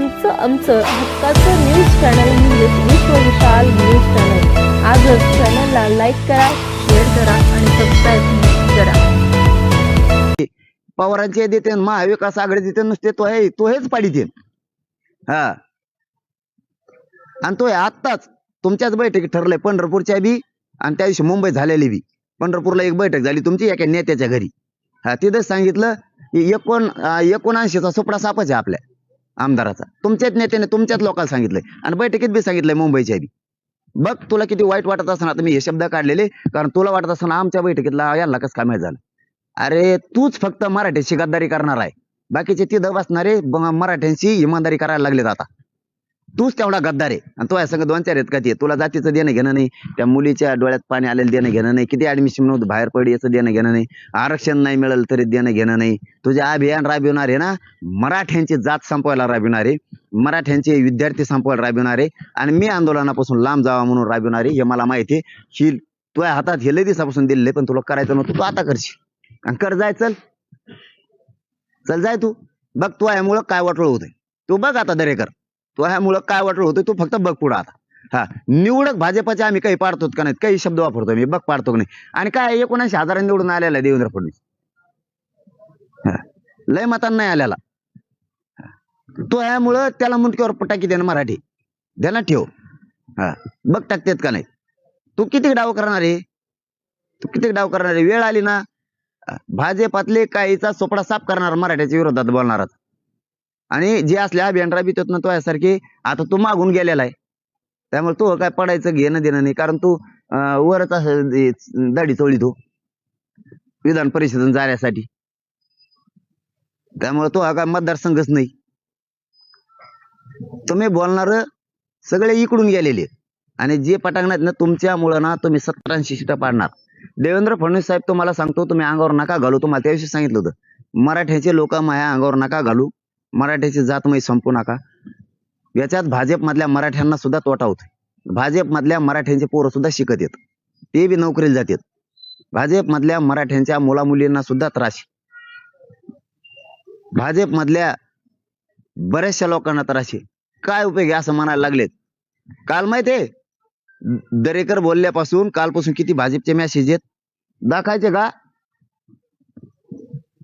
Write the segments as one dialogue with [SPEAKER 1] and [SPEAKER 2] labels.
[SPEAKER 1] तुमचं आमचं हक्काचं न्यूज चॅनल म्हणजेच विश्वविशाल न्यूज चॅनल आजच चॅनलला लाईक करा शेअर करा आणि सबस्क्राईब करा.
[SPEAKER 2] पवारांचे देते महाविकास आघाडी देते नुसते तो आहे तो हेच पाडीते हा. आणि तो हे आत्ताच तुमच्याच बैठकीत ठरलंय पंढरपूरच्या बी आणि त्या दिवशी मुंबई झालेली बी. पंढरपूरला एक बैठक झाली तुमची एका नेत्याच्या घरी. हा तिथंच सांगितलं एकोण एकोणऐंशीचा सुपडा सापच आहे आपल्या. आमदाराचा. तुमच्याच नेत्याने तुमच्याच लोकांना सांगितलंय. आणि बैठकीत बी सांगितलंय मुंबईच्या बी बघ तुला किती वाईट वाटत असणार आता मी हे शब्द काढलेले कारण तुला वाटत असताना आमच्या बैठकीतला यांना कसं काय झालं? अरे तूच फक्त मराठ्याशी गद्दारी करणार आहे. बाकीचे तिथं बसणारे मराठ्यांशी इमानदारी करायला लागलेत आता. तूच तेवढा गद्दार आहे. आणि तो या संग दोन चार आहेत का ते? तुला जातीचं देणं घेणं नाही. त्या मुलीच्या डोळ्यात पाणी आलेलं देणं घेणं नाही. किती ऍडमिशन नव्हतं बाहेर पडी याचं देणं घेणं नाही. आरक्षण नाही मिळालं तरी देणं घेणं नाही. तुझे अभियान राबविणार आहे ना मराठ्यांची जात संपवायला राबविणार आहे मराठ्यांचे विद्यार्थी संपवायला राबविणार आहे आणि मी आंदोलनापासून लांब जावा म्हणून राबविणार आहे हे मला माहिती आहे. ही तुझ्या हातात हे लय दिवसापासून दिले पण तुला करायचं नव्हतं. तू आता करशील. आणि कर जाय चल. चल जाय तू. बघ तू यामुळं काय वाटलं होतंय. तू बघ आता दरेकर. तू ह्यामुळं काय वाटोळ होतं तो फक्त बघ पुढं आता. हा निवडक भाजपाचे आम्ही काही पाडतो का नाही काही शब्द वापरतो मी बघ पाडतो का नाही. आणि काय एकोणऐंशी हजारांनी निवडून आलेला आहे देवेंद्र फडणवीस. हा. लय मतांना नाही आलेला. तो ह्यामुळं त्याला मुंडकीवर पटाकी देणं मराठी. ध्यानात ठेव. हा बघ टाकतेत का नाही. तू किती डाव करणार आहे? तू किती डाव करणार आहे? वेळ आली ना भाजपातले काहीचा सोपडा साफ करणार मराठ्याच्या विरोधात बोलणार आणि जे असल्या बेंड्रा बी ना तो यासारखे आता तू मागून गेलेला आहे. त्यामुळे तू काय पडायचं घेणं देणं नाही कारण तू वरच असं दाढी चोळी तू. विधान परिषदेतून जाण्यासाठी. त्यामुळे तो हा काय मतदारसंघच नाही. तुम्ही बोलणार सगळे इकडून गेलेले आणि जे पटांगणात ना तुमच्यामुळं ना तुम्ही सत्तर ऐंशी सीटा पाडणार. देवेंद्र फडणवीस साहेब तुम्हाला सांगतो तुम्ही अंगावर नका घालू. तुम्हाला त्याविषयी सांगितलं होतं. मराठ्याचे लोक माया अंगावर नका घालू. मराठ्याची जातमय संपू नका. याच्यात भाजपमधल्या मराठ्यांना सुद्धा तोटा होतोय. भाजपमधल्या मराठ्यांचे पोरं सुद्धा शिकत येत. ते बी नोकरीला जातात भाजपमधल्या मराठ्यांच्या मुलामुलींना सुद्धा त्रास भाजपमधल्या बऱ्याचशा लोकांना त्रास काय उपयोग आहे असं म्हणायला लागलेत? काल माहितीये दरेकर बोलल्यापासून कालपासून किती भाजपचे मेसेज आहेत? दाखायचे का?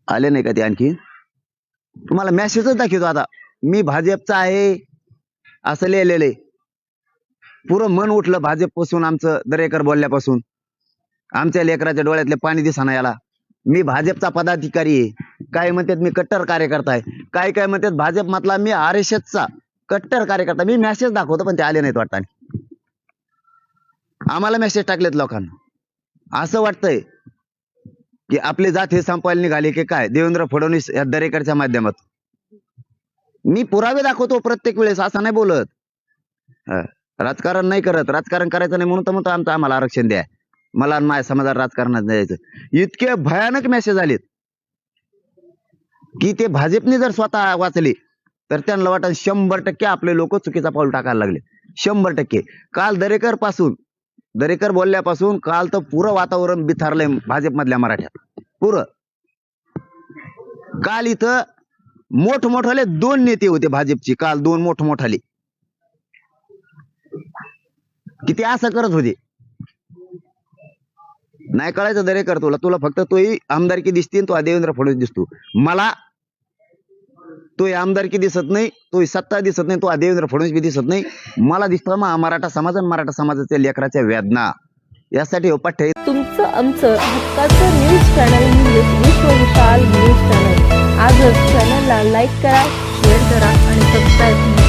[SPEAKER 2] आले नाही का ते आणखी? तुम्हाला मेसेजच दाखवतो आता. मी भाजपचा आहे. असं लिहिलेलं आहे पुरं मन उठलं भाजपपासून आमचं दरेकर बोलल्यापासून. आमच्या लेकराच्या डोळ्यातले पाणी दिसाना याला. मी भाजपचा पदाधिकारी आहे. काय म्हणतात मी कट्टर कार्यकर्ता आहे. काय काय म्हणतात भाजप मधला मी आर एस चा कट्टर कार्यकर्ता. मी मेसेज दाखवतो पण ते आले नाहीत वाटतं. आम्हाला मेसेज टाकलेत लोकांना. असं वाटतंय. की आपली जात हे संपवायला निघाली की काय? देवेंद्र फडणवीस या दरेकरच्या माध्यमातून. मी पुरावे दाखवतो प्रत्येक वेळेस असं नाही बोलत. राजकारण नाही करत. राजकारण करायचं नाही म्हणून तर म्हणतो आमचं आम्हाला आरक्षण द्या. मला आणि माझ्या समाजात राजकारणात द्यायचं इतके भयानक मेसेज आलेत. की ते भाजपने जर स्वतः वाचले तर त्यांना वाटत शंभर टक्के आपले लोक चुकीचा पाऊल टाकायला लागले. शंभर टक्के. काल दरेकरपासून दरेकर बोलल्यापासून काल तर पुरं वातावरण बिथारलंय भाजपमधल्या मराठ्यात. पुरं. काल इथं मोठमोठाले दोन नेते होते भाजपचे. काल दोन मोठमोठाले. किती असं करत होते? नाही कळायचं दरेकर तुला. तुला फक्त तोही आमदारकी दिसते तो देवेंद्र फडणवीस दिसतो. मला तो आमदारकी दिसत नाही तो सत्ता दिसत नाही तो देवेंद्र फडणवीस बी दिसत नाही. मला दिसतं मराठा समाज आणि मराठा समाजाच्या लेकराच्या वेदना. यासाठी हो पठ्य
[SPEAKER 1] तुमचं आमचं हक्काचं न्यूज चॅनल म्हणजेच विश्वविशाल न्यूज चॅनल आजच चॅनलला लाईक करा शेअर करा आणि सबस्क्राईब करा.